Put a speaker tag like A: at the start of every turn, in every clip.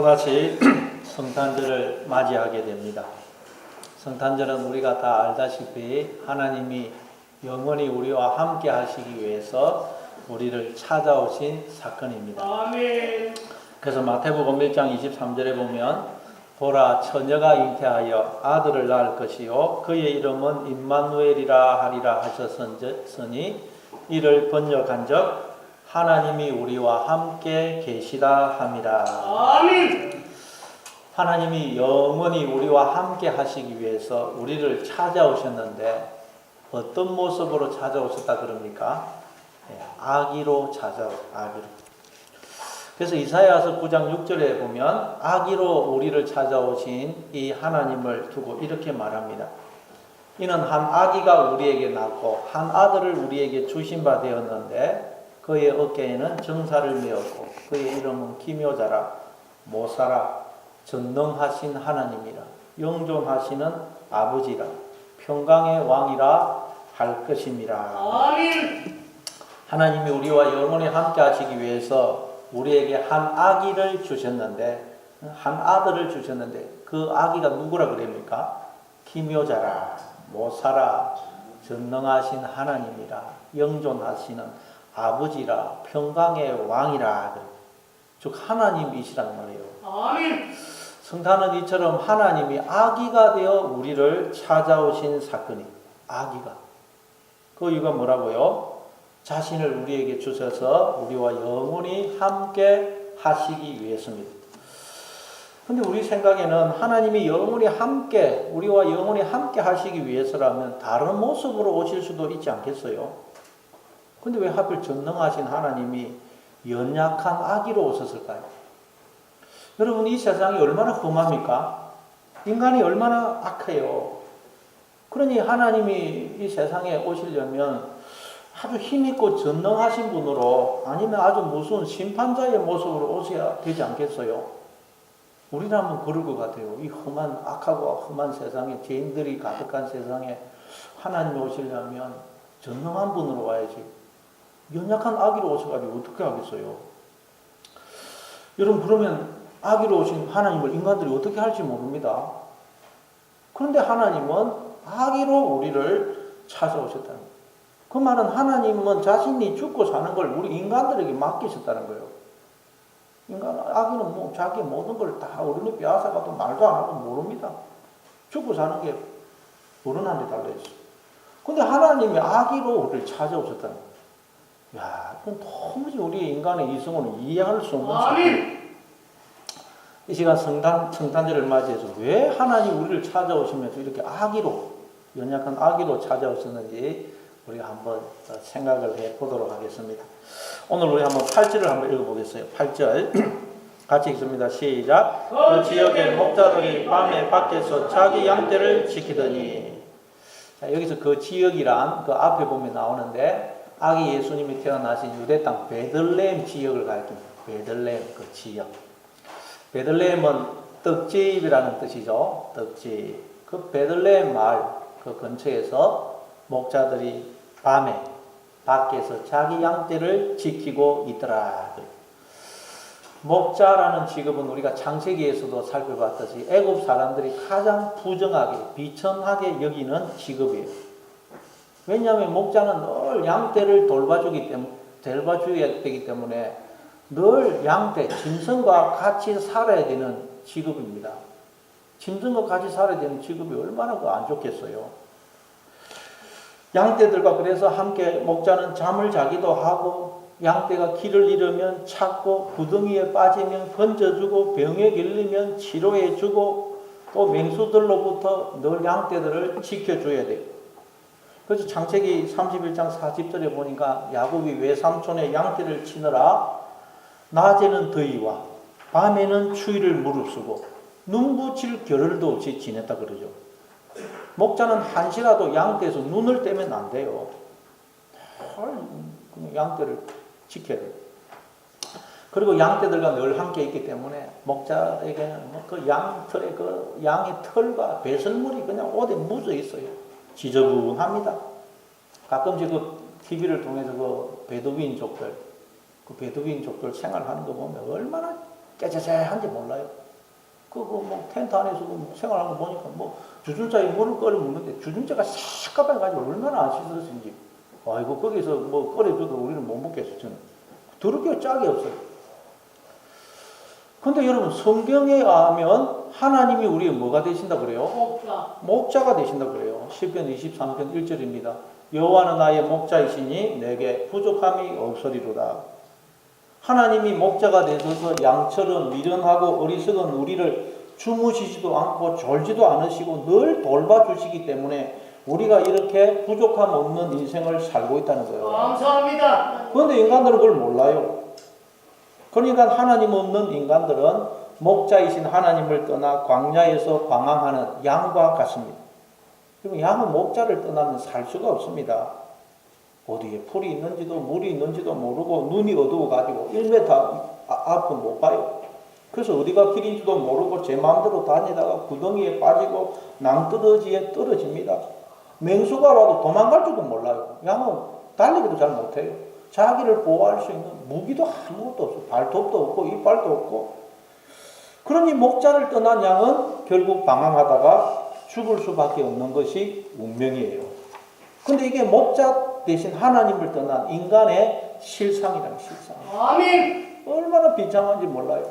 A: 또다시 성탄절을 맞이하게 됩니다. 성탄절은 우리가 다 알다시피 하나님이 영원히 우리와 함께 하시기 위해서 우리를 찾아오신 사건입니다. 그래서 마태복음 1장 23절에 보면 보라 처녀가 잉태하여 아들을 낳을 것이요 그의 이름은 임마누엘이라 하리라 하셨으니 이를 번역한 적 하나님이 우리와 함께 계시다 함이라.
B: 아멘.
A: 하나님이 영원히 우리와 함께 하시기 위해서 우리를 찾아오셨는데 어떤 모습으로 찾아오셨다 그럽니까? 예, 아기로 찾아오 아기로. 그래서 이사야서 9장 6절에 보면 아기로 우리를 찾아오신 이 하나님을 두고 이렇게 말합니다. 이는 한 아기가 우리에게 낳고 한 아들을 우리에게 주신 바 되었는데 그의 어깨에는 정사를 메었고 그의 이름은 기묘자라 모사라 전능하신 하나님이라 영존하시는 아버지라 평강의 왕이라 할 것임이라
B: 아멘.
A: 하나님이 우리와 영원히 함께 하시기 위해서 우리에게 한 아기를 주셨는데 한 아들을 주셨는데 그 아기가 누구라 그럽니까? 기묘자라 모사라 전능하신 하나님이라 영존하시는 아버지라 평강의 왕이라 즉 하나님이시란 말이에요.
B: 아멘.
A: 성탄은 이처럼 하나님이 아기가 되어 우리를 찾아오신 사건이 아기가 그 이유가 뭐라고요? 자신을 우리에게 주셔서 우리와 영원히 함께 하시기 위해서입니다. 근데 우리 생각에는 하나님이 영원히 함께 우리와 영원히 함께 하시기 위해서라면 다른 모습으로 오실 수도 있지 않겠어요? 근데 왜 하필 전능하신 하나님이 연약한 아기로 오셨을까요? 여러분 이 세상이 얼마나 험합니까? 인간이 얼마나 악해요. 그러니 하나님이 이 세상에 오시려면 아주 힘있고 전능하신 분으로 아니면 아주 무서운 심판자의 모습으로 오셔야 되지 않겠어요? 우리라면 그럴 것 같아요. 이 험한 악하고 험한 세상에 죄인들이 가득한 세상에 하나님이 오시려면 전능한 분으로 와야지. 연약한 아기로 오셔가지고 어떻게 하겠어요? 여러분 그러면 아기로 오신 하나님을 인간들이 어떻게 할지 모릅니다. 그런데 하나님은 아기로 우리를 찾아오셨다는 거예요. 그 말은 하나님은 자신이 죽고 사는 걸 우리 인간들에게 맡기셨다는 거예요. 인간, 아기는 뭐 자기 모든 걸 다 어른이 빼앗아가도 말도 안 하고 모릅니다. 죽고 사는 게 어른한테 달려있어. 근데 하나님이 아기로 우리를 찾아오셨다는 거예요. 야, 그건 도무지 우리 인간의 이성으로 이해할 수 없는 사실. 이 시간 성탄, 성탄절을 맞이해서 왜 하나님 우리를 찾아오시면서 이렇게 아기로, 연약한 아기로 찾아오셨는지 우리가 한번 생각을 해 보도록 하겠습니다. 오늘 우리 한번 8절을 한번 읽어보겠어요. 8절. 같이 읽습니다. 시작. 그 지역의 목자들이 밤에 밖에서 자기 양떼를 지키더니. 자, 여기서 그 지역이란 그 앞에 보면 나오는데 아기 예수님이 태어나신 유대 땅 베들레헴 지역을 가리킵니다. 베들레헴 그 지역. 베들레헴은 떡집이라는 뜻이죠. 떡집. 그 베들레헴 마을 그 근처에서 목자들이 밤에 밖에서 자기 양떼를 지키고 있더라. 목자라는 직업은 우리가 창세기에서도 살펴봤듯이 애굽 사람들이 가장 부정하게 비천하게 여기는 직업이에요. 왜냐하면 목자는 늘 양떼를 돌봐주기 때문에 돌봐줘야 되기 때문에 늘 양떼, 짐승과 같이 살아야 되는 직업입니다. 짐승과 같이 살아야 되는 직업이 얼마나 그안 좋겠어요. 양떼들과 그래서 함께 목자는 잠을 자기도 하고 양떼가 길을 잃으면 찾고 구덩이에 빠지면 건져주고 병에 걸리면 치료해주고 또 맹수들로부터 늘 양떼들을 지켜줘야 돼요. 그래서 창세기 31장 40절에 보니까 야곱이 외삼촌의 양떼를 치느라 낮에는 더위와 밤에는 추위를 무릅쓰고 눈붙일 겨를도 없이 지냈다 그러죠. 목자는 한시라도 양떼에서 눈을 떼면 안 돼요. 늘 양떼를 지켜야 돼요. 그리고 양떼들과 늘 함께 있기 때문에 목자에게는 뭐그 양털의 그 양의 털과 배설물이 그냥 옷에 묻어 있어요. 지저분합니다. 가끔씩 그 TV를 통해서 그 베두인족들, 그 베두인족들 생활하는 거 보면 얼마나 깨자자한지 몰라요. 그거 뭐 텐트 안에서 그 생활하는 거 보니까 뭐 주전자에 물을 끓여 먹는데 주전자가 새까만 가지고 얼마나 안 씻었는지. 아이고 거기서 뭐 끓여줘도 우리는 못 먹겠어 저는. 더럽게 짝이 없어요. 근데 여러분 성경에 의하면 하나님이 우리의 뭐가 되신다 그래요?
B: 목자.
A: 목자가 되신다 그래요. 시편 23편 1절입니다. 여호와는 나의 목자이시니 내게 부족함이 없으리로다. 하나님이 목자가 되셔서 양처럼 미련하고 어리석은 우리를 주무시지도 않고 졸지도 않으시고 늘 돌봐주시기 때문에 우리가 이렇게 부족함 없는 인생을 살고 있다는 거예요.
B: 감사합니다.
A: 그런데 인간들은 그걸 몰라요. 그러니까 하나님 없는 인간들은 목자이신 하나님을 떠나 광야에서 방황하는 양과 같습니다. 그리고 양은 목자를 떠나면 살 수가 없습니다. 어디에 풀이 있는지도 물이 있는지도 모르고 눈이 어두워가지고 1m 아- 앞은 못 봐요. 그래서 어디가 길인지도 모르고 제 마음대로 다니다가 구덩이에 빠지고 낭떠러지에 떨어집니다. 맹수가 와도 도망갈 줄도 몰라요. 양은 달리기도 잘 못해요. 자기를 보호할 수 있는 무기도 아무것도 없어. 발톱도 없고 이빨도 없고. 그러니 목자를 떠난 양은 결국 방황하다가 죽을 수밖에 없는 것이 운명이에요. 근데 이게 목자 대신 하나님을 떠난 인간의 실상이라는 실상.
B: 아멘.
A: 얼마나 비참한지 몰라요.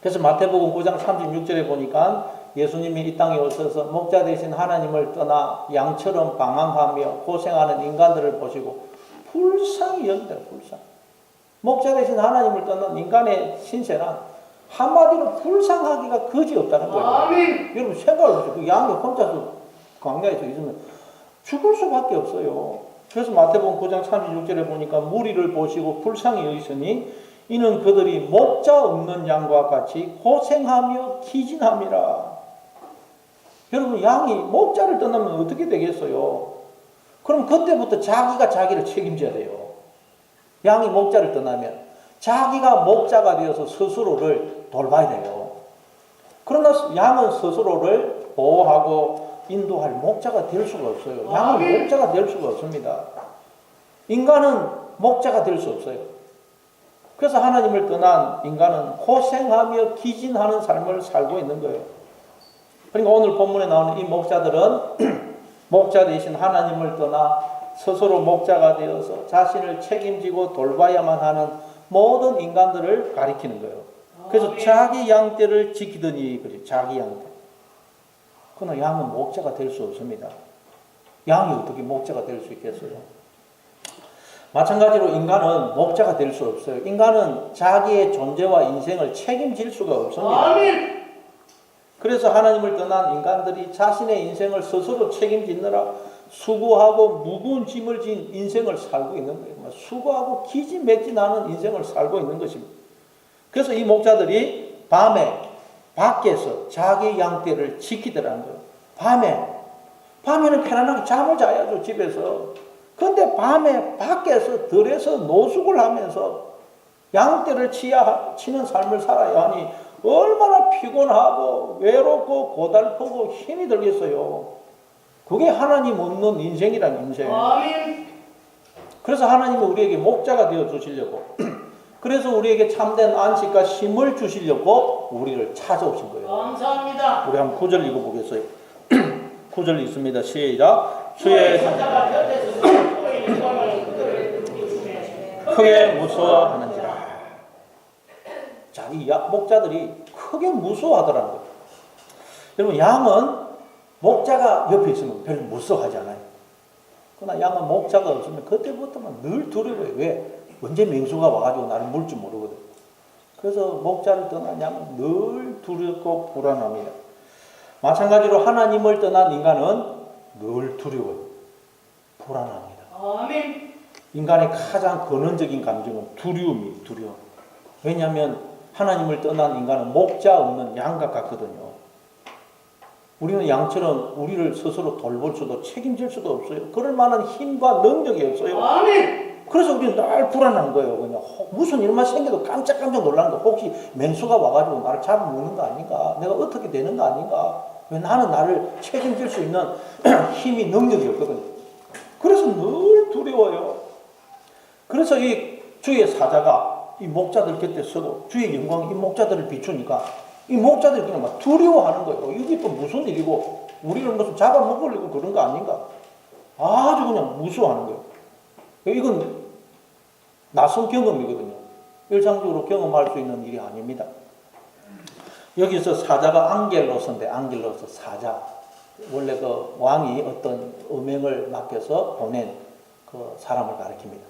A: 그래서 마태복음 9장 36절에 보니까 예수님이 이 땅에 오셔서 목자 대신 하나님을 떠나 양처럼 방황하며 고생하는 인간들을 보시고 불쌍히 여기다 불쌍. 목자 대신 하나님을 떠난 인간의 신세란 한마디로 불쌍하기가 거지 없다는 거예요.
B: 아멘.
A: 여러분 생각을 해보세요. 그 양이 혼자서 광야에서 있으면 죽을 수밖에 없어요. 그래서 마태복음 9장 36절에 보니까 무리를 보시고 불쌍히 여기시니 이는 그들이 목자 없는 양과 같이 고생하며 기진함이라. 여러분 양이 목자를 떠나면 어떻게 되겠어요? 그럼 그때부터 자기가 자기를 책임져야 돼요. 양이 목자를 떠나면 자기가 목자가 되어서 스스로를 돌봐야 돼요. 그러나 양은 스스로를 보호하고 인도할 목자가 될 수가 없어요. 양은
B: 아멘.
A: 목자가 될 수가 없습니다. 인간은 목자가 될 수 없어요. 그래서 하나님을 떠난 인간은 고생하며 기진하는 삶을 살고 있는 거예요. 그러니까 오늘 본문에 나오는 이 목자들은 목자 대신 하나님을 떠나 스스로 목자가 되어서 자신을 책임지고 돌봐야만 하는 모든 인간들을 가리키는 거예요. 그래서
B: 아멘.
A: 자기 양떼를 지키더니 그래 자기 양떼. 그러나 양은 목자가 될 수 없습니다. 양이 어떻게 목자가 될 수 있겠어요? 마찬가지로 인간은 목자가 될 수 없어요. 인간은 자기의 존재와 인생을 책임질 수가 없습니다.
B: 아멘.
A: 그래서 하나님을 떠난 인간들이 자신의 인생을 스스로 책임지느라 수고하고 무거운 짐을 진 인생을 살고 있는 거예요. 뭐 수고하고 기진맥진하는 인생을 살고 있는 것입니다. 그래서 이 목자들이 밤에 밖에서 자기 양떼를 지키더라는 거예요. 밤에 밤에는 편안하게 잠을 자야죠 집에서. 근데 밤에 밖에서 들에서 노숙을 하면서 양떼를 치야 치는 삶을 살아야 하니 얼마나 피곤하고 외롭고 고달프고 힘이 들겠어요. 그게 하나님 없는 인생이란 인생. 그래서 하나님은 우리에게 목자가 되어 주시려고 그래서 우리에게 참된 안식과 힘을 주시려고 우리를 찾아오신 거예요.
B: 감사합니다.
A: 우리 한번 구절 읽어보겠어요. 구절 읽습니다. 시작. 주의
B: 천자가 곁에서.
A: 크게 무서워하는지라. 자, 이 야- 목자들이 크게 무서워하더라는 거예요. 여러분, 양은 목자가 옆에 있으면 별로 무서워하지 않아요. 그러나 양은 목자가 없으면 그때부터는 늘 두려워요. 왜? 언제 맹수가 와가지고 나를 물 줄 모르거든. 그래서 목자를 떠난 양은 늘 두렵고 불안합니다. 마찬가지로 하나님을 떠난 인간은 늘 두려워요. 불안합니다.
B: 아멘.
A: 인간의 가장 근원적인 감정은 두려움이 두려움. 왜냐하면 하나님을 떠난 인간은 목자 없는 양과 같거든요. 우리는 양처럼 우리를 스스로 돌볼 수도 책임질 수도 없어요. 그럴 만한 힘과 능력이 없어요.
B: 아멘.
A: 그래서 우리는 늘 불안한 거예요. 그냥 혹- 무슨 일만 생겨도 깜짝깜짝 놀라는 거. 혹시 맹수가 와가지고 나를 잡아먹는 거 아닌가? 내가 어떻게 되는 거 아닌가? 왜 나는 나를 책임질 수 있는 힘이 능력이 없거든요. 그래서 늘 두려워요. 그래서 이 주의 사자가 이 목자들 곁에 서고 주의 영광 이 목자들을 비추니까 이 목자들이 그냥 막 두려워하는 거예요. 이게 또 무슨 일이고 우리는 무슨 잡아먹으려고 그런 거 아닌가? 아주 그냥 무서워하는 거예요. 이건 낯선 경험이거든요. 일상적으로 경험할 수 있는 일이 아닙니다. 여기서 사자가 안겔로서인데 안겔로서 사자 원래 그 왕이 어떤 음행을 맡겨서 보낸 그 사람을 가리킵니다.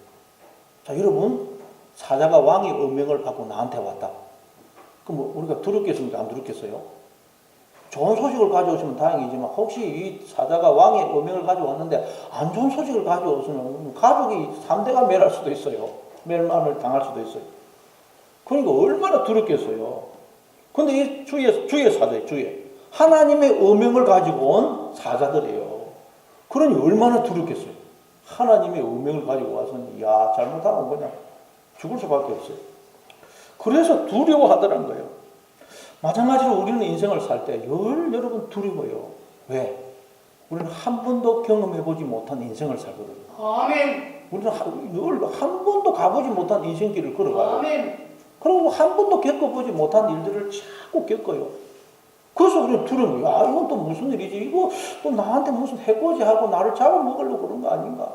A: 자 여러분 사자가 왕의 음행을 받고 나한테 왔다. 그럼 뭐 우리가 두렵겠습니까? 안 두렵겠어요? 좋은 소식을 가져오시면 다행이지만 혹시 이 사자가 왕의 음행을 가져왔는데 안 좋은 소식을 가져오시면 가족이 3대가 멸할 수도 있어요. 멸망을 당할 수도 있어요. 그러니까 얼마나 두렵겠어요. 근데 이 주의, 주의 사자예요, 주의. 하나님의 음행을 가지고 온 사자들이에요. 그러니 얼마나 두렵겠어요. 하나님의 음행을 가지고 와서는, 야, 잘못하면 그냥 죽을 수밖에 없어요. 그래서 두려워하더란 거예요. 마찬가지로 우리는 인생을 살 때 열 여러분 두려워요. 왜? 우리는 한 번도 경험해보지 못한 인생을 살거든요.
B: 아멘.
A: 우리는 열한 번도 가보지 못한 인생길을 걸어가요.
B: 아멘.
A: 그리고 한 번도 겪어보지 못한 일들을 자꾸 겪어요. 그래서 우리는 두려운 거예요. 아, 이건 또 무슨 일이지? 이거 또 나한테 무슨 해코지 하고 나를 잡아먹으려고 그런 거 아닌가?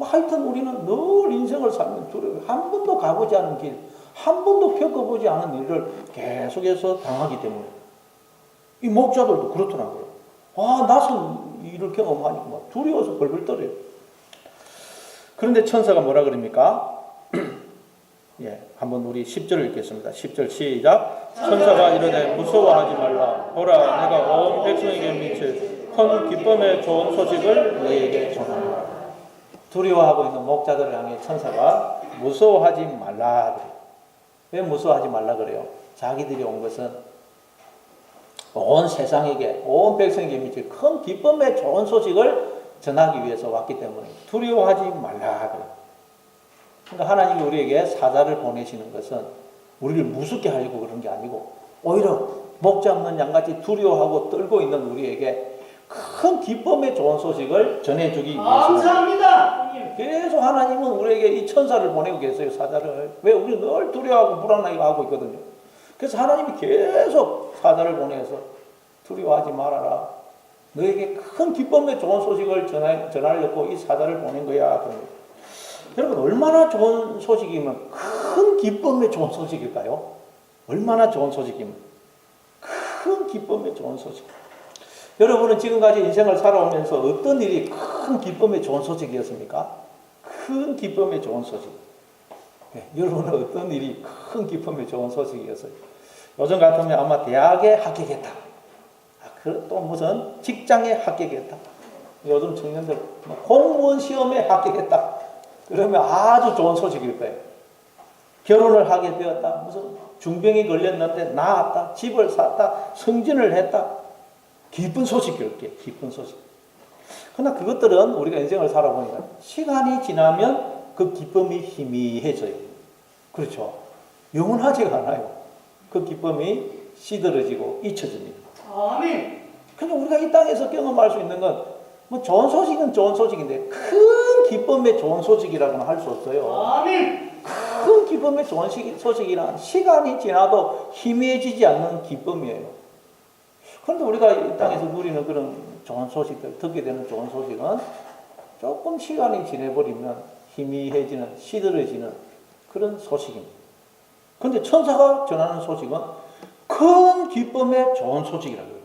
A: 뭐 하여튼 우리는 늘 인생을 살면 두려워요. 한 번도 가보지 않은 길, 한 번도 겪어보지 않은 일을 계속해서 당하기 때문에. 이 목자들도 그렇더라고요. 아, 낯선 일을 경험하니까 막 두려워서 벌벌 떨어요. 그런데 천사가 뭐라 그럽니까? 예, 한번 우리 10절을 읽겠습니다. 10절 시작. 천사가 이르되 무서워하지 말라. 보라, 내가 온 백성에게 미칠 큰 기쁨의 좋은 소식을 너에게 전하노라. 두려워하고 있는 목자들을 향해 천사가 무서워하지 말라. 왜 무서워하지 말라 그래요? 자기들이 온 것은 온 세상에게, 온 백성에게 미칠 큰 기쁨의 좋은 소식을 전하기 위해서 왔기 때문에 두려워하지 말라. 그러니까 하나님이 우리에게 사자를 보내시는 것은 우리를 무섭게 하려고 그런 게 아니고 오히려 목자 없는 양같이 두려워하고 떨고 있는 우리에게 큰 기쁨의 좋은 소식을 전해주기 위해서
B: 감사합니다.
A: 계속 하나님은 우리에게 이 천사를 보내고 계세요 사자를 왜 우리 늘 두려워하고 불안하게 하고 있거든요 그래서 하나님이 계속 사자를 보내서 두려워하지 말아라 너에게 큰 기쁨의 좋은 소식을 전하, 전하려고 이 사자를 보낸 거야 그런 거예요. 여러분 얼마나 좋은 소식이면 큰 기쁨의 좋은 소식일까요? 얼마나 좋은 소식이면 큰 기쁨의 좋은 소식. 여러분은 지금까지 인생을 살아오면서 어떤 일이 큰 기쁨의 좋은 소식이었습니까? 큰 기쁨의 좋은 소식. 네, 여러분은 어떤 일이 큰 기쁨의 좋은 소식이었어요? 요즘 같으면 아마 대학에 합격했다. 아, 그또 무슨 직장에 합격했다. 요즘 청년들 뭐 공무원 시험에 합격했다. 그러면 아주 좋은 소식일 거예요. 결혼을 하게 되었다. 무슨 중병이 걸렸는데 나았다. 집을 샀다. 승진을 했다. 기쁜 소식일 게 기쁜 소식. 그러나 그것들은 우리가 인생을 살아보니까 시간이 지나면 그 기쁨이 희미해져요. 그렇죠. 영원하지가 않아요. 그 기쁨이 시들어지고 잊혀집니다.
B: 아멘.
A: 그러니까 우리가 이 땅에서 경험할 수 있는 건 뭐 좋은 소식은 좋은 소식인데 큰 기쁨의 좋은 소식이라고는 할 수 없어요.
B: 아멘.
A: 큰 기쁨의 좋은 시- 소식이란 시간이 지나도 희미해지지 않는 기쁨이에요. 그런데 우리가 이 땅에서 누리는 그런 좋은 소식들, 듣게 되는 좋은 소식은 조금 시간이 지내버리면 희미해지는, 시들어지는 그런 소식입니다. 근데 천사가 전하는 소식은 큰 기쁨의 좋은 소식이라고 해요.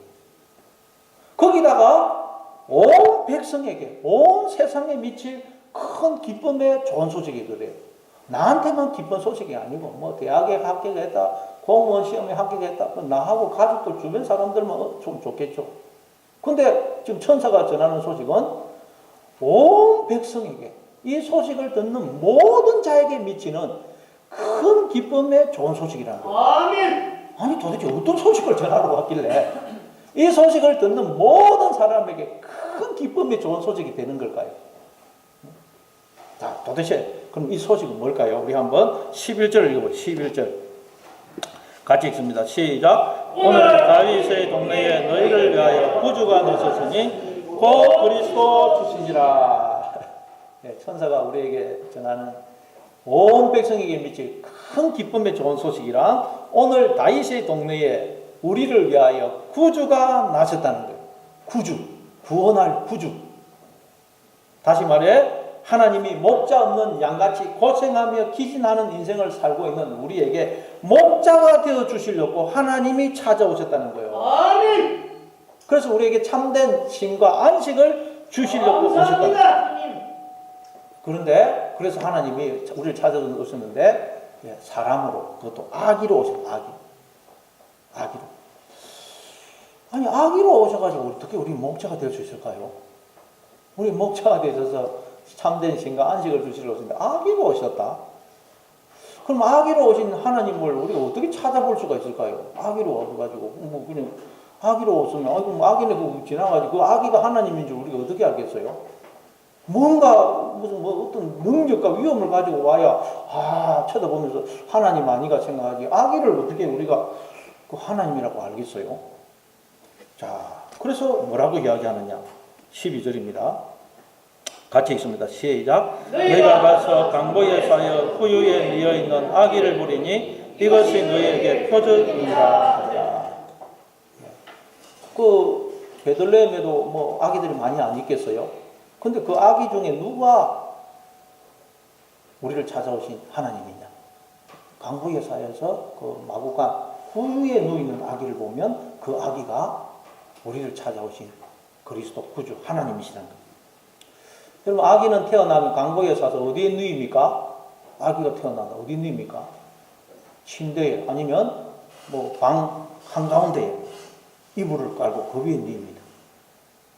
A: 거기다가 온 백성에게, 온 세상에 미칠 큰 기쁨의 좋은 소식이 그래요. 나한테만 기쁜 소식이 아니고, 뭐, 대학에 합격했다, 공무원 시험에 합격했다, 그 나하고 가족들, 주변 사람들만 좀 좋겠죠. 근데 지금 천사가 전하는 소식은 온 백성에게, 이 소식을 듣는 모든 자에게 미치는 큰 기쁨의 좋은 소식이라는 거예요.
B: 아멘.
A: 아니 도대체 어떤 소식을 전하러 왔길래 이 소식을 듣는 모든 사람에게 큰 기쁨이 좋은 소식이 되는 걸까요? 자, 도대체 그럼 이 소식은 뭘까요? 우리 한번 11절을 읽어보죠. 11절. 같이 읽습니다. 시작. 오늘 다윗의 동네에 너희를 위하여 구주가 나섰으니 곧 그리스도 주시니라. 네, 천사가 우리에게 전하는 온 백성에게 미칠 큰 기쁨의 좋은 소식이랑 오늘 다윗의 동네에 우리를 위하여 구주가 나셨다는 거예요. 구주, 구원할 구주. 다시 말해 하나님이 목자 없는 양같이 고생하며 기진하는 인생을 살고 있는 우리에게 목자가 되어 주시려고 하나님이 찾아오셨다는 거예요.
B: 아멘.
A: 그래서 우리에게 참된 쉼과 안식을 주시려고 오셨다. 그런데 그래서 하나님이 우리를 찾아오셨는데 예, 사람으로 그것도 아기로 오셨다. 아기. 아기로. 아니 아기로 오셔가지고 어떻게 우리 목자가 될 수 있을까요? 우리 목자가 되셔서 참된 신과 안식을 주시러 오셨는데 아기로 오셨다. 그럼 아기로 오신 하나님을 우리가 어떻게 찾아볼 수가 있을까요? 아기로 와가지고 뭐 그냥 아기로 오시면 아이고 뭐 아기네 그 지나가지고 그 아기가 하나님인 줄 우리가 어떻게 알겠어요? 뭔가 무슨 뭐 어떤 능력과 위험을 가지고 와야 아 쳐다보면서 하나님 아니가 생각하지 아기를 어떻게 우리가 그 하나님이라고 알겠어요? 자 그래서 뭐라고 이야기하느냐 12절입니다 같이 읽습니다 시작 내가 가서 강보에 사여 후유에 미어 있는 아기를 부리니 이것이 너희에게 하더라 그 베들레헴에도 뭐 아기들이 많이 안 있겠어요? 근데 그 아기 중에 누가 우리를 찾아오신 하나님이냐? 강보에 사여서 그 마구간 후유에 누이는 아기를 보면 그 아기가 우리를 찾아오신 그리스도 구주 하나님이시라는 거예요. 여러분 아기는 태어나면 강보에 사서 어디에 누입니까? 아기가 태어난다 어디 누입니까? 침대에 아니면 뭐 방 한가운데에 이불을 깔고 그 위에 누입니다.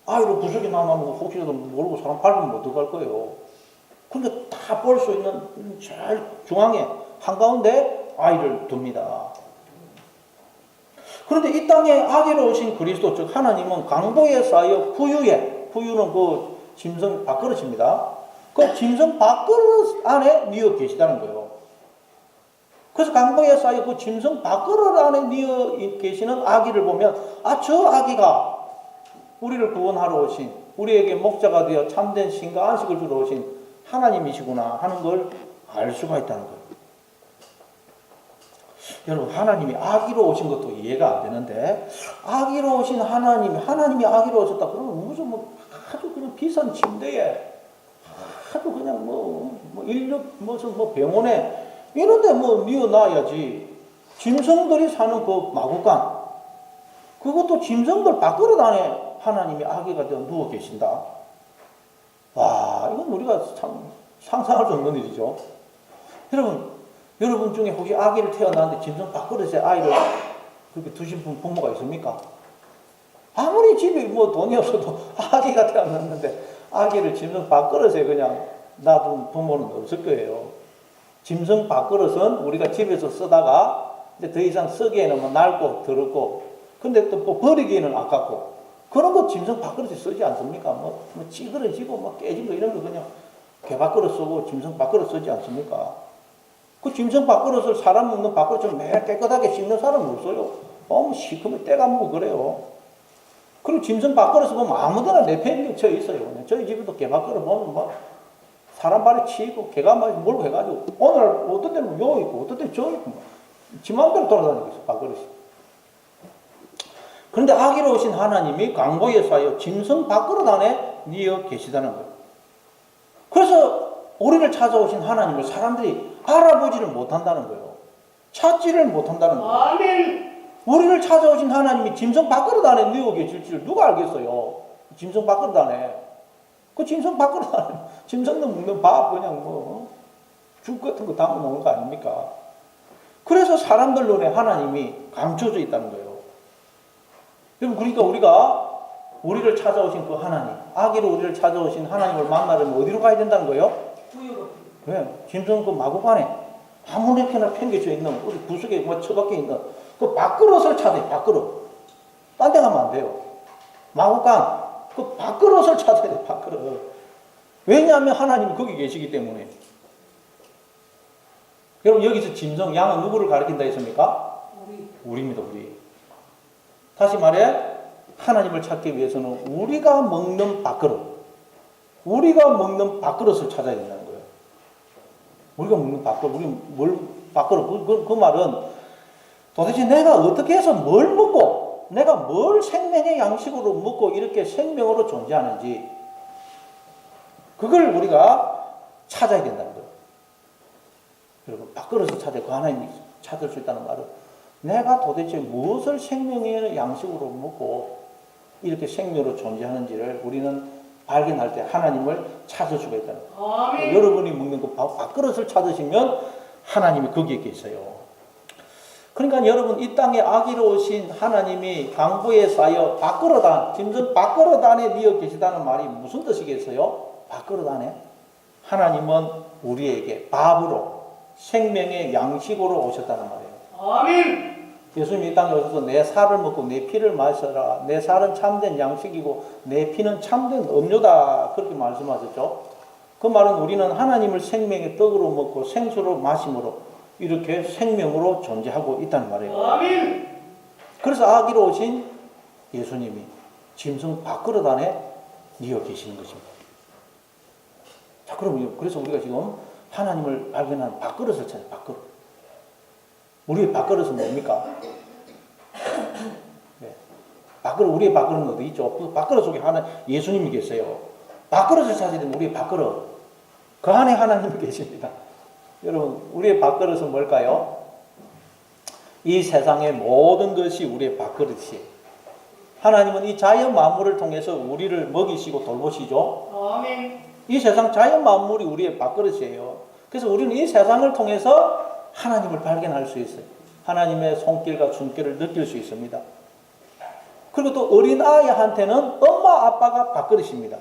A: 아이를 구석에 놔놓으면 혹시라도 모르고 사람 밟으면 어떡할 거예요. 근데 다볼 수 있는 제일 중앙에 한가운데 아이를 둡니다. 그런데 이 땅에 아기로 오신 그리스도 즉 하나님은 강보에 쌓여 후유에 후유는 그 짐승 밥그릇입니다. 그 짐승 밥그릇 안에 뉘어 계시다는 거예요. 그래서 강보에 쌓여 그 짐승 밥그릇 안에 뉘어 계시는 아기를 보면 아 저 아기가 우리를 구원하러 오신 우리에게 목자가 되어 참된 신과 안식을 주러 오신 하나님이시구나 하는 걸 알 수가 있다는 거예요. 여러분 하나님이 아기로 오신 것도 이해가 안 되는데 아기로 오신 하나님이 하나님이 아기로 오셨다 그러면 무슨 뭐 아주 그냥 비싼 침대에 아주 그냥 뭐, 뭐 인력 무슨 뭐 병원에 이런데 뭐 미어놔야지 짐승들이 사는 그 마구간 그것도 짐승들 밥그릇 안에 하나님이 아기가 되어 누워 계신다. 와 이건 우리가 참 상상할 수 없는 일이죠. 여러분 여러분 중에 혹시 아기를 태어났는데 짐승 밥그릇에 아이를 그렇게 두신 분 부모가 있습니까? 아무리 집에 뭐 돈이 없어도 아기가 태어났는데 아기를 짐승 밥그릇에 그냥 놔둔 부모는 없을 거예요. 짐승 밥그릇은 우리가 집에서 쓰다가 이제 더 이상 쓰기에는 뭐 낡고 더럽고 근데 또 뭐 버리기에는 아깝고 그런 거 짐승 밥그릇에 쓰지 않습니까? 뭐, 뭐 찌그러지고 뭐거 이런 거 그냥 개 밥그릇 쓰고 짐승 밥그릇 쓰지 않습니까? 그 짐승 밥그릇을 사람 먹는 밥그릇을 매일 깨끗하게 씻는 사람은 없어요. 너무 시커멓게 때가 묻고 그래요. 그리고 짐승 밥그릇을 보면 아무데나 내팽겨 있어요. 저희 집에도 개밥그릇 보면 뭐 사람 발에 치이고 개가 막 몰고 해가지고 오늘 어떤 데는 요 있고 어떤 데는 저 있고 뭐. 지 맘대로 돌아다니고 있어 밥그릇이. 그런데 아기로 오신 하나님이 광고에 쌓여 짐승 밥그릇 안에 뉘어 계시다는 거예요. 그래서 우리를 찾아오신 하나님을 사람들이 알아보지를 못한다는 거예요. 찾지를 못한다는 거예요.
B: 아멘.
A: 우리를 찾아오신 하나님이 짐승 밥그릇 안에 누워 계실 줄 누가 알겠어요? 짐승 밥그릇 안에. 그 짐승 밥그릇 안에 짐승도 먹는 밥 그냥 뭐, 죽 같은 거 담아 놓은 거 아닙니까? 그래서 사람들 눈에 하나님이 감춰져 있다는 거예요. 여러분, 그러니까 우리가 우리를 찾아오신 그 하나님, 아기로 우리를 찾아오신 하나님을 만나려면 어디로 가야 된다는 거예요? 왜? 짐승 그 마구간에 아무렇게나 팽개쳐 있는 우리 구석에 뭐 처박혀 있는 그 밥그릇을 찾아요. 밥그릇. 딴 데 가면 안 돼요. 마구간 그 밥그릇을 찾아야 돼. 밥그릇. 왜냐하면 하나님이 거기 계시기 때문에. 여러분 여기서 짐승 양은 누구를 가리킨다 했습니까? 우리입니다. 우리. 다시 말해 하나님을 찾기 위해서는 우리가 먹는 밥그릇, 우리가 먹는 밥그릇을 찾아야 된다는 거예요. 우리가 먹는 밥도 우리 뭘 밥그릇 그, 그, 그 말은 도대체 내가 어떻게 해서 뭘 먹고 내가 뭘 생명의 양식으로 먹고 이렇게 생명으로 존재하는지 그걸 우리가 찾아야 된다는 거예요. 여러분 밥그릇을 찾아 그 하나님이 찾을 수 있다는 말은 내가 도대체 무엇을 생명의 양식으로 먹고 이렇게 생명으로 존재하는지를 우리는 발견할 때 하나님을 찾을 수가 있다는 거예요. 여러분이 먹는 그 밥, 밥그릇을 찾으시면 하나님이 거기에 계세요. 그러니까 여러분 이 땅에 아기로 오신 하나님이 강보에 쌓여 안, 짐승 안에 미어 계시다는 말이 무슨 뜻이겠어요? 안에? 하나님은 우리에게 밥으로 생명의 양식으로 오셨다는 말이에요.
B: 아멘.
A: 예수님이 이 땅에 오셔서 내 살을 먹고 내 피를 마셔라. 내 살은 참된 양식이고 내 피는 참된 음료다. 그렇게 말씀하셨죠. 그 말은 우리는 하나님을 생명의 떡으로 먹고 생수로 마심으로 이렇게 생명으로 존재하고 있다는 말이에요.
B: 아멘.
A: 그래서 아기로 오신 예수님이 짐승 밥그릇 안에 뉘어 계시는 것입니다. 자, 그럼 그래서 우리가 지금 하나님을 발견하는 밥그릇을 찾아요. 밥그릇. 우리의 밥그릇은 뭡니까? 네. 밥그릇, 우리의 밥그릇은 어디 있죠? 그 밥그릇 속에 하나 예수님이 계세요. 밥그릇을 찾아야 되면 우리의 밥그릇. 그 안에 하나님이 계십니다. 여러분, 우리의 밥그릇은 뭘까요? 이 세상의 모든 것이 우리의 밥그릇이에요. 하나님은 이 자연 만물을 통해서 우리를 먹이시고 돌보시죠.
B: 아멘.
A: 이 세상 자연 만물이 우리의 밥그릇이에요. 그래서 우리는 이 세상을 통해서 하나님을 발견할 수 있어요. 하나님의 손길과 숨길을 느낄 수 있습니다. 그리고 또 어린 아이한테는 엄마 아빠가 밥그릇입니다.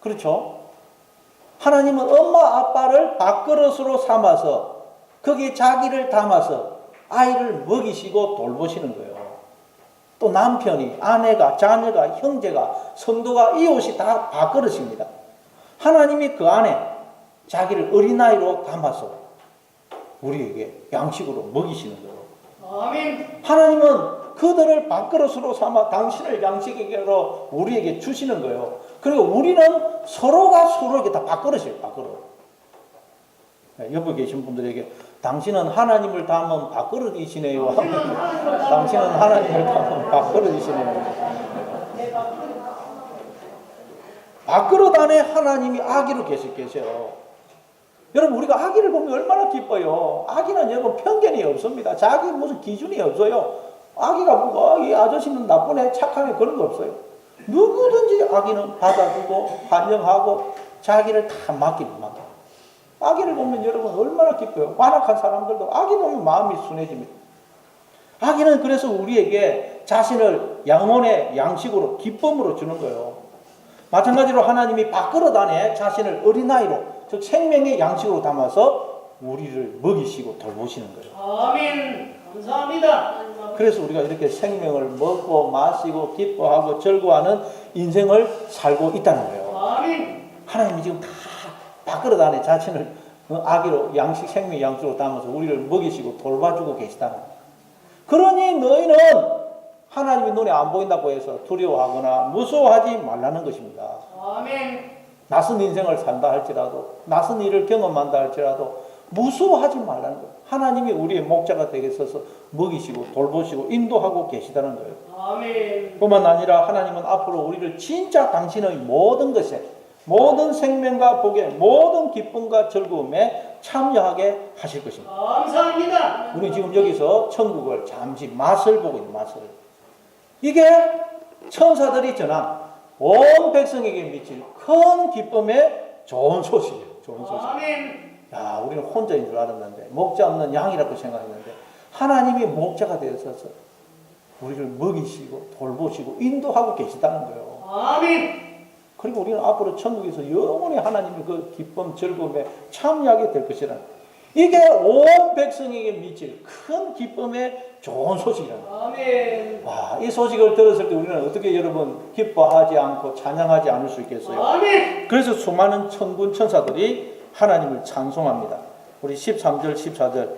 A: 그렇죠? 하나님은 엄마 아빠를 밥그릇으로 삼아서 거기에 자기를 담아서 아이를 먹이시고 돌보시는 거예요. 또 남편이, 아내가, 자녀가, 형제가, 성도가, 이웃이 다 밥그릇입니다. 하나님이 그 안에 자기를 어린아이로 담아서 우리에게 양식으로 먹이시는 거예요.
B: 아멘.
A: 하나님은 그들을 밥그릇으로 삼아 당신을 양식으로 우리에게 주시는 거예요. 그리고 우리는 서로가 서로에게 다 밥그릇이에요, 밥그릇. 네, 옆에 계신 분들에게 당신은 하나님을 담은 밥그릇이시네요. 당신은 하나님을 담은 밥그릇이시네요. 밥그릇 안에 하나님이 아기로 계시 계세요. 여러분 우리가 아기를 보면 얼마나 기뻐요. 아기는 여러분 편견이 없습니다. 자기 무슨 기준이 없어요. 아기가 뭐, 이 아저씨는 나쁘네, 착하네 그런 거 없어요. 누구든지 아기는 받아주고 환영하고 자기를 다 맡기는 맡겨. 아기를 보면 여러분 얼마나 기뻐요. 완악한 사람들도 아기 보면 마음이 순해집니다. 아기는 그래서 우리에게 자신을 양원의 양식으로 기쁨으로 주는 거예요. 마찬가지로 하나님이 밥그릇 안에 자신을 어린아이로 즉 생명의 양식으로 담아서 우리를 먹이시고 돌보시는 거예요.
B: 아멘. 감사합니다.
A: 그래서 우리가 이렇게 생명을 먹고 마시고 기뻐하고 즐거워하는 인생을 살고 있다는 거예요.
B: 아멘.
A: 하나님이 지금 다 밥그릇 안에 자신을 어, 아기로 양식 생명 양식으로 담아서 우리를 먹이시고 돌봐주고 계시다는 거예요. 그러니 너희는 하나님이 눈에 안 보인다고 해서 두려워하거나 무서워하지 말라는 것입니다.
B: 아멘.
A: 낯선 인생을 산다 할지라도 낯선 일을 경험한다 할지라도 무서워하지 말라는 거예요. 하나님이 우리의 목자가 되게 서서 먹이시고 돌보시고 인도하고 계시다는 거예요.
B: 아멘.
A: 뿐만 아니라 하나님은 앞으로 우리를 진짜 당신의 모든 것에 모든 생명과 복에 모든 기쁨과 즐거움에 참여하게 하실 것입니다.
B: 감사합니다.
A: 우리 지금 여기서 천국을 잠시 맛을 보고 있는 맛을. 이게 천사들이 전한 온 백성에게 미칠 큰 기쁨의 좋은 소식이에요. 좋은 소식.
B: 아멘.
A: 야, 우리는 혼자인 줄 알았는데 목자 없는 양이라고 생각했는데 하나님이 목자가 되어서 우리를 먹이시고 돌보시고 인도하고 계시다는 거예요.
B: 아멘.
A: 그리고 우리는 앞으로 천국에서 영원히 하나님의 그 기쁨, 즐거움에 참여하게 될 것이라. 이게 온 백성에게 미칠 큰 기쁨의 좋은 소식이라는 거예요.
B: 아멘.
A: 와, 이 소식을 들었을 때 우리는 어떻게 여러분 기뻐하지 않고 찬양하지 않을 수 있겠어요?
B: 아멘.
A: 그래서 수많은 천군 천사들이 하나님을 찬송합니다. 우리 13절, 14절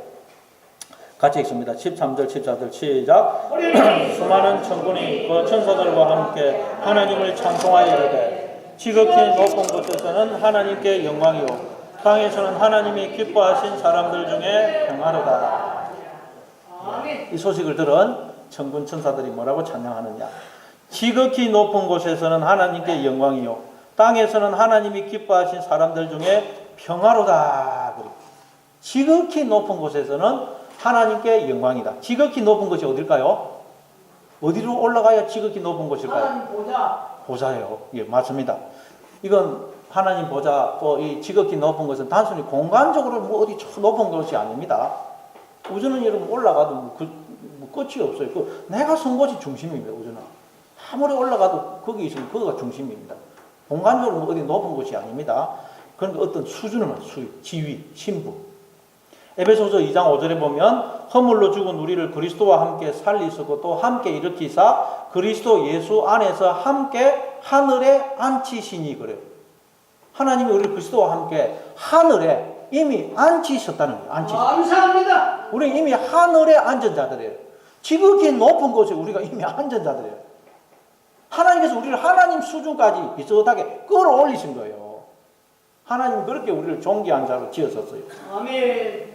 A: 같이 읽습니다. 13절, 14절 시작. 수많은 천군이 그 천사들과 함께 하나님을 찬송하여 이르되 지극히 높은 곳에서는 하나님께 영광이요 땅에서는 하나님이 기뻐하신 사람들 중에 평화로다. 이 소식을 들은 천군 천사들이 뭐라고 찬양하느냐? 지극히 높은 곳에서는 하나님께 영광이요, 땅에서는 하나님이 기뻐하신 사람들 중에 평화로다. 지극히 높은 곳에서는 하나님께 영광이다. 지극히 높은 곳이 어딜까요? 어디로 올라가야 지극히 높은 곳일까요?
B: 하나님 보자.
A: 보좌예요. 예, 맞습니다. 이건 하나님 보좌, 또 이 지극히 높은 것은 단순히 공간적으로 뭐 어디 저 높은 것이 아닙니다. 우주는 여러분 올라가도 뭐 그, 뭐 끝이 없어요. 그 내가 선 곳이 중심입니다. 우주는 아무리 올라가도 거기 있으면 그거가 중심입니다. 공간적으로 뭐 어디 높은 곳이 아닙니다. 그런데 어떤 수준은 수, 지위, 신분. 에베소서 2장 5절에 보면 허물로 죽은 우리를 그리스도와 함께 살리시고 또 함께 일으키사 그리스도 예수 안에서 함께 하늘에 앉히시니 그래요. 하나님이 우리를 그리스도와 함께 하늘에 이미 앉히셨다는 거예요. 앉히셨.
B: 감사합니다.
A: 우리 이미 하늘에 앉은 자들이에요. 지극히 높은 곳에 우리가 이미 앉은 자들이에요. 하나님께서 우리를 하나님 수준까지 비슷하게 끌어올리신 거예요. 하나님은 그렇게 우리를 존귀한 자로 지으셨어요.
B: 아멘.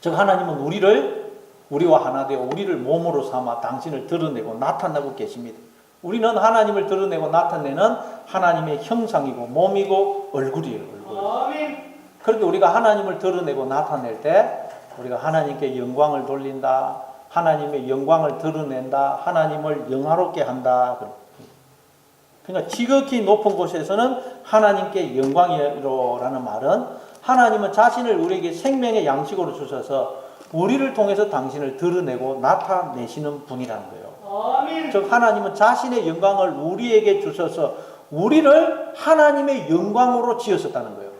A: 즉 하나님은 우리를 우리와 하나 되어 우리를 몸으로 삼아 당신을 드러내고 나타내고 계십니다. 우리는 하나님을 드러내고 나타내는 하나님의 형상이고 몸이고 얼굴이에요. 얼굴.
B: 아멘.
A: 그렇게 우리가 하나님을 드러내고 나타낼 때 우리가 하나님께 영광을 돌린다. 하나님의 영광을 드러낸다. 하나님을 영화롭게 한다. 그러니까 지극히 높은 곳에서는 하나님께 영광이로라는 말은 하나님은 자신을 우리에게 생명의 양식으로 주셔서 우리를 통해서 당신을 드러내고 나타내시는 분이라는 거예요.
B: 아멘.
A: 즉 하나님은 자신의 영광을 우리에게 주셔서 우리를 하나님의 영광으로 지으셨다는 거예요.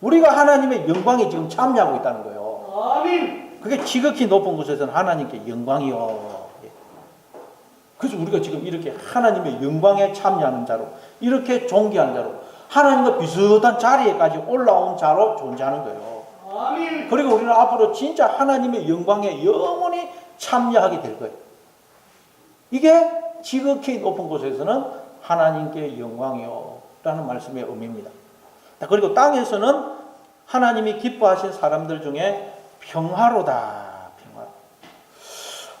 A: 우리가 하나님의 영광에 지금 참여하고 있다는 거예요.
B: 아멘.
A: 그게 지극히 높은 곳에서는 하나님께 영광이요. 예. 그래서 우리가 지금 이렇게 하나님의 영광에 참여하는 자로 이렇게 존귀한 자로 하나님과 비슷한 자리에까지 올라온 자로 존재하는 거예요.
B: 아멘.
A: 그리고 우리는 앞으로 진짜 하나님의 영광에 영원히 참여하게 될 거예요. 이게 지극히 높은 곳에서는 하나님께 영광이요. 라는 말씀의 의미입니다. 자, 그리고 땅에서는 하나님이 기뻐하신 사람들 중에 평화로다.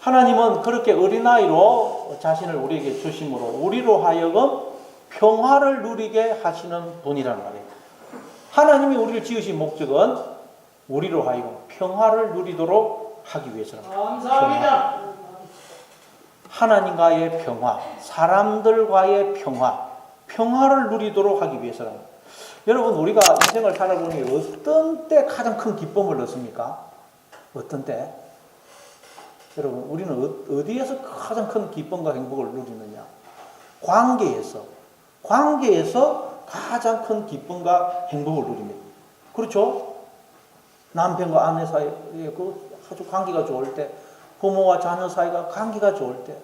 A: 하나님은 그렇게 어린아이로 자신을 우리에게 주심으로 우리로 하여금 평화를 누리게 하시는 분이라는 말이에요. 하나님이 우리를 지으신 목적은 우리로 하여금 평화를 누리도록 하기 위해서랍니다.
B: 감사합니다.
A: 하나님과의 평화, 사람들과의 평화, 평화를 누리도록 하기 위해서랍니다. 여러분, 우리가 인생을 살아보니 어떤 때 가장 큰 기쁨을 얻습니까? 어떤 때? 여러분, 우리는 어- 어디에서 가장 큰 기쁨과 행복을 누리느냐? 관계에서. 관계에서 가장 큰 기쁨과 행복을 누립니다. 그렇죠? 남편과 아내 사이에 그 아주 관계가 좋을 때, 부모와 자녀 사이가 관계가 좋을 때,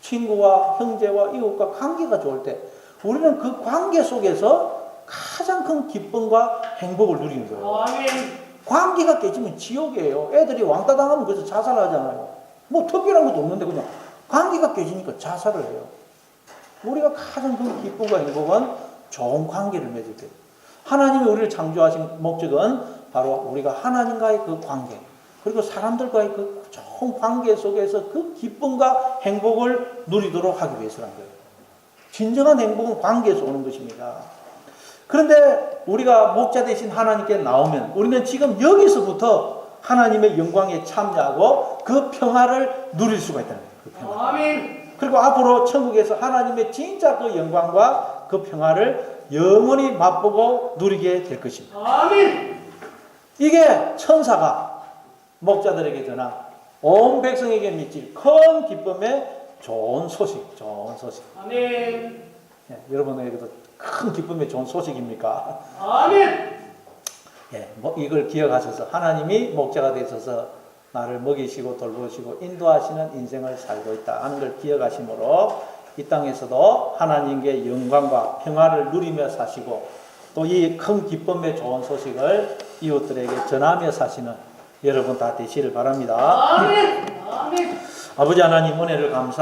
A: 친구와 형제와 이웃과 관계가 좋을 때, 우리는 그 관계 속에서 가장 큰 기쁨과 행복을 누리는 거예요.
B: 아멘.
A: 관계가 깨지면 지옥이에요. 애들이 왕따 당하면 그래서 자살하잖아요. 뭐 특별한 것도 없는데 그냥 관계가 깨지니까 자살을 해요. 우리가 가장 큰 기쁨과 행복은 좋은 관계를 맺을 때. 하나님이 우리를 창조하신 목적은 바로 우리가 하나님과의 그 관계, 그리고 사람들과의 그 좋은 관계 속에서 그 기쁨과 행복을 누리도록 하기 위해서라는 거예요. 진정한 행복은 관계에서 오는 것입니다. 그런데 우리가 목자 대신 하나님께 나오면 우리는 지금 여기서부터 하나님의 영광에 참여하고 그 평화를 누릴 수가 있다는 거예요. 그 평화.
B: 아멘.
A: 그리고 앞으로 천국에서 하나님의 진짜 그 영광과 그 평화를 영원히 맛보고 누리게 될 것입니다.
B: 아멘.
A: 이게 천사가 목자들에게 전한 온 백성에게 미칠 큰 기쁨의 좋은 소식, 좋은 소식.
B: 아멘.
A: 예, 여러분에게도 큰 기쁨의 좋은 소식입니까?
B: 아멘.
A: 예, 뭐 이걸 기억하셔서 하나님이 목자가 되셔서 나를 먹이시고 돌보시고 인도하시는 인생을 살고 있다 하는 걸 기억하심으로 이 땅에서도 하나님께 영광과 평화를 누리며 사시고 또 이 큰 기쁨의 좋은 소식을 이웃들에게 전하며 사시는 여러분 다 되시를 바랍니다.
B: 아멘. 아멘.
A: 아버지 하나님 은혜를 감사